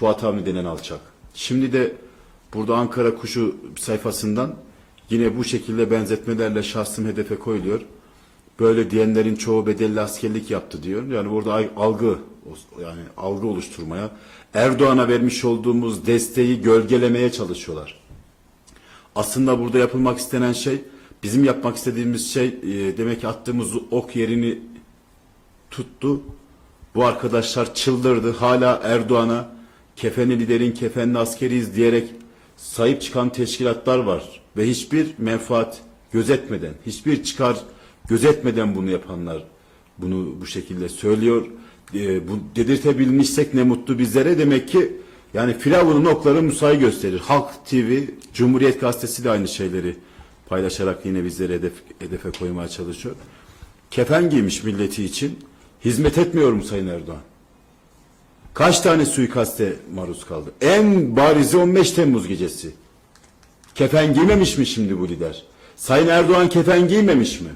Fuat Avni denen alçak. Şimdi de burada Ankara Kuşu sayfasından yine bu şekilde benzetmelerle şahsım hedefe koyuluyor. Böyle diyenlerin çoğu bedelli askerlik yaptı diyor. Yani burada algı yani algı oluşturmaya, Erdoğan'a vermiş olduğumuz desteği gölgelemeye çalışıyorlar. Aslında burada yapılmak istenen şey, bizim yapmak istediğimiz şey e, demek ki attığımız ok yerini tuttu. Bu arkadaşlar çıldırdı. Hala Erdoğan'a kefenli liderin kefenli askeriyiz diyerek sahip çıkan teşkilatlar var. Ve hiçbir menfaat gözetmeden, hiçbir çıkar gözetmeden bunu yapanlar bunu bu şekilde söylüyor. E, bu dedirtebilmişsek ne mutlu bizlere. Demek ki yani Firavun'un okları Musa'yı gösterir. Halk TV, Cumhuriyet Gazetesi de aynı şeyleri paylaşarak yine bizleri hedef, hedefe koymaya çalışıyor. Kefen giymiş milleti için. Hizmet etmiyor mu Sayın Erdoğan? Kaç tane suikaste maruz kaldı? En barizi 15 Temmuz gecesi. Kefen giymemiş mi şimdi bu lider? Sayın Erdoğan kefen giymemiş mi?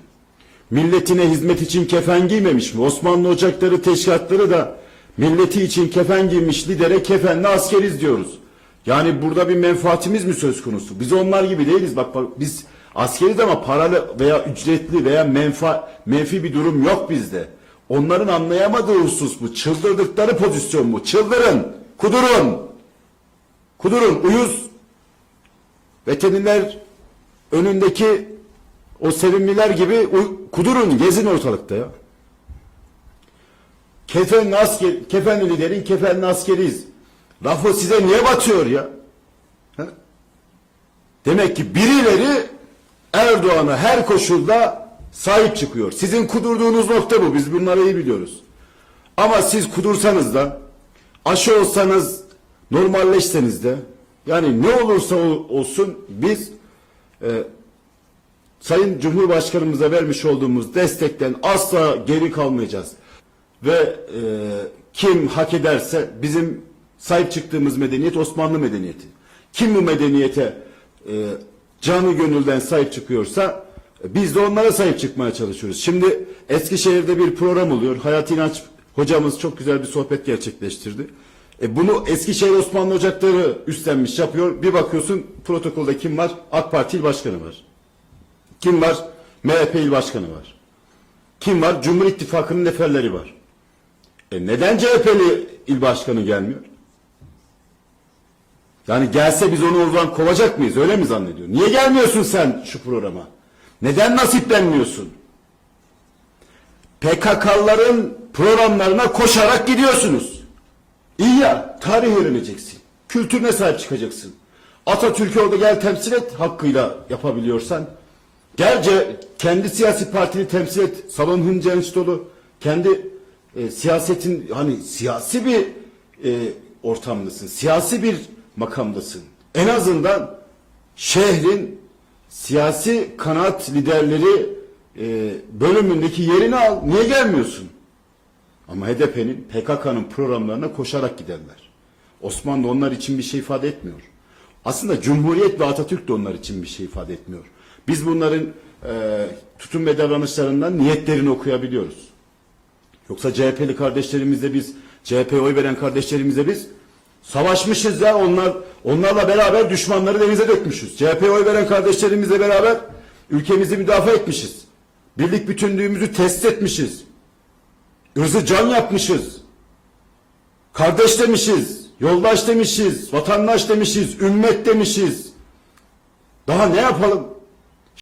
Milletine hizmet için kefen giymemiş mi? Osmanlı ocakları, teşkilatları da milleti için kefen giymiş lidere kefenli askeriz diyoruz. Yani burada bir menfaatimiz mi söz konusu? Biz onlar gibi değiliz. Bak, bak biz askeriz ama paralı veya ücretli veya menfa, menfi bir durum yok bizde. Onların anlayamadığı husus bu. Çıldırdıkları pozisyon bu. Çıldırın. Kudurun. Kudurun. Uyuz. Veteriner önündeki o sevimliler gibi kudurun. Gezin ortalıkta ya. Kefenli asker, kefenli liderin kefenli askeriyiz. Lafı size niye batıyor ya? Ha? Demek ki birileri Erdoğan'a her koşulda sahip çıkıyor. Sizin kudurduğunuz nokta bu. Biz bunları iyi biliyoruz. Ama siz kudursanız da aşı olsanız normalleşseniz de yani ne olursa ol- olsun biz e, Sayın Cumhurbaşkanımıza vermiş olduğumuz destekten asla geri kalmayacağız. Ve e, kim hak ederse bizim sahip çıktığımız medeniyet Osmanlı medeniyeti. Kim bu medeniyete e, canı gönülden sahip çıkıyorsa biz de onlara sahip çıkmaya çalışıyoruz. Şimdi Eskişehir'de bir program oluyor. Hayat İnanç hocamız çok güzel bir sohbet gerçekleştirdi. E bunu Eskişehir Osmanlı Ocakları üstlenmiş yapıyor. Bir bakıyorsun protokolde kim var? AK Parti İl Başkanı var. Kim var? MHP İl Başkanı var. Kim var? Cumhur İttifakı'nın neferleri var. E neden CHP'li il başkanı gelmiyor? Yani gelse biz onu oradan kovacak mıyız? Öyle mi zannediyor? Niye gelmiyorsun sen şu programa? Neden nasiplenmiyorsun? PKK'ların programlarına koşarak gidiyorsunuz. İyi ya, tarih öğreneceksin. Kültürüne sahip çıkacaksın. Atatürk'ü orada gel temsil et hakkıyla yapabiliyorsan. Gel ce- kendi siyasi partini temsil et. Salon Hınca Enstitolu kendi e, siyasetin hani siyasi bir e, ortamdasın. Siyasi bir makamdasın. En azından şehrin siyasi kanaat liderleri e, bölümündeki yerini al. Niye gelmiyorsun? Ama HDP'nin PKK'nın programlarına koşarak giderler. Osmanlı onlar için bir şey ifade etmiyor. Aslında Cumhuriyet ve Atatürk de onlar için bir şey ifade etmiyor. Biz bunların e, tutum ve davranışlarından niyetlerini okuyabiliyoruz. Yoksa CHP'li kardeşlerimizle biz, CHP'ye oy veren kardeşlerimizle biz savaşmışız ya onlar onlarla beraber düşmanları denize dökmüşüz. CHP'ye oy veren kardeşlerimizle beraber ülkemizi müdafaa etmişiz. Birlik bütünlüğümüzü test etmişiz. Özü can yapmışız. Kardeş demişiz, yoldaş demişiz, vatandaş demişiz, ümmet demişiz. Daha ne yapalım?